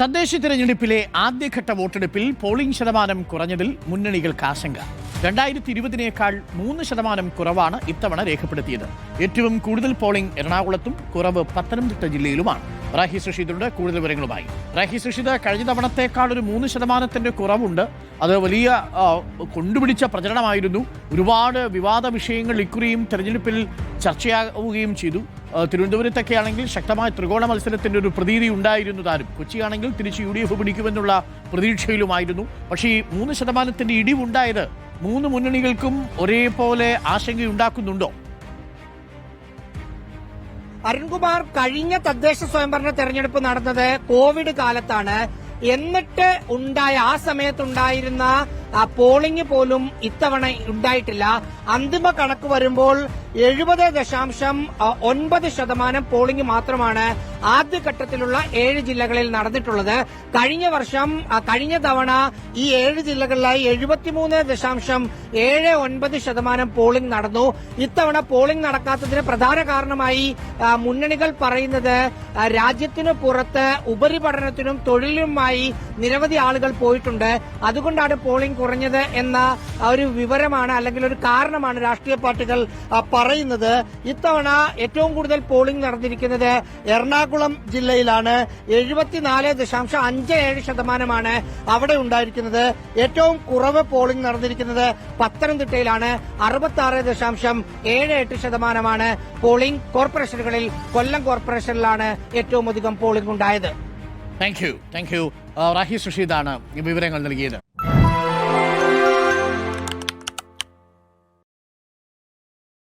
തദ്ദേശ തിരഞ്ഞെടുപ്പിലെ ആദ്യഘട്ട വോട്ടെടുപ്പിൽ പോളിംഗ് ശതമാനം കുറഞ്ഞതിൽ മുന്നണികൾക്ക് ആശങ്ക. രണ്ടായിരത്തി ഇരുപതിനേക്കാൾ മൂന്ന് ശതമാനം കുറവാണ് ഇത്തവണ രേഖപ്പെടുത്തിയത്. ഏറ്റവും കൂടുതൽ പോളിംഗ് എറണാകുളത്തും കുറവ് പത്തനംതിട്ട ജില്ലയിലുമാണ്. റാഹി സുഷീദുണ്ട് കൂടുതൽ വിവരങ്ങളുമായി. റാഹി സുഷീദ് കഴിഞ്ഞ തവണത്തേക്കാൾ ഒരു മൂന്ന് ശതമാനത്തിന്റെ കുറവുണ്ട്. അത് വലിയ കൊണ്ടുപിടിച്ച പ്രചരണമായിരുന്നു. ഒരുപാട് വിവാദ വിഷയങ്ങൾ ഇക്കുറിയും തെരഞ്ഞെടുപ്പിൽ ചർച്ചയാവുകയും ചെയ്തു. തിരുവനന്തപുരത്തൊക്കെ ആണെങ്കിൽ ശക്തമായ ത്രികോണ മത്സരത്തിന്റെ ഒരു പ്രതീതി ഉണ്ടായിരുന്നു താനും. കൊച്ചിയാണെങ്കിൽ തിരിച്ച് യു ഡി എഫ് പിടിക്കുമെന്നുള്ള പ്രതീക്ഷയിലുമായിരുന്നു. പക്ഷേ ഈ മൂന്ന് ശതമാനത്തിന്റെ ഇടിവുണ്ടായത് മൂന്ന് മുന്നണികൾക്കും ഒരേപോലെ ആശങ്കയുണ്ടാക്കുന്നുണ്ടോ? അരുൺകുമാർ കഴിഞ്ഞ തദ്ദേശ സ്വയംഭരണ തെരഞ്ഞെടുപ്പ് നടന്നത് കോവിഡ് കാലത്താണ്. എന്നിട്ട് ഉണ്ടായ ആ സമയത്തുണ്ടായിരുന്ന പോളിംഗ് പോലും ഇത്തവണ ഉണ്ടായിട്ടില്ല. അന്തിമ കണക്ക് വരുമ്പോൾ എഴുപത് ദശാംശം ഒൻപത് ശതമാനം പോളിംഗ് മാത്രമാണ് ആദ്യഘട്ടത്തിലുള്ള ഏഴ് ജില്ലകളിൽ നടന്നിട്ടുള്ളത്. കഴിഞ്ഞ വർഷം കഴിഞ്ഞ തവണ ഈ ഏഴ് ജില്ലകളിലായി എഴുപത്തിമൂന്ന് ദശാംശം ഏഴ് ഒൻപത് ശതമാനം പോളിംഗ് നടന്നു. ഇത്തവണ പോളിംഗ് നടക്കാത്തതിന് പ്രധാന കാരണമായി മുന്നണികൾ പറയുന്നത് രാജ്യത്തിനു പുറത്ത് ഉപരിപഠനത്തിനും തൊഴിലുമായി നിരവധി ആളുകൾ പോയിട്ടുണ്ട്. അതുകൊണ്ടാണ് പോളിംഗ് കുറഞ്ഞത് എന്ന ഒരു വിവരമാണ് അല്ലെങ്കിൽ ഒരു കാരണമാണ് രാഷ്ട്രീയ പാർട്ടികൾ പറയുന്നത്. ഇത്തവണ ഏറ്റവും കൂടുതൽ പോളിംഗ് നടന്നിരിക്കുന്നത് എറണാകുളം ജില്ലയിലാണ്. എഴുപത്തിനാല് ദശാംശം അഞ്ച് ഏഴ് ശതമാനമാണ് അവിടെ ഉണ്ടായിരിക്കുന്നത്. ഏറ്റവും കുറവ് പോളിംഗ് നടന്നിരിക്കുന്നത് പത്തനംതിട്ടയിലാണ്. അറുപത്തി ആറ് ദശാംശം ഏഴ് എട്ട് ശതമാനമാണ് പോളിംഗ് കോർപ്പറേഷനുകളിൽ കൊല്ലം കോർപ്പറേഷനിലാണ് ഏറ്റവും അധികം പോളിംഗ് ഉണ്ടായത്. Thank you thank you Rahi സുഷീദാണ് വിവരങ്ങൾ നൽകിയത്.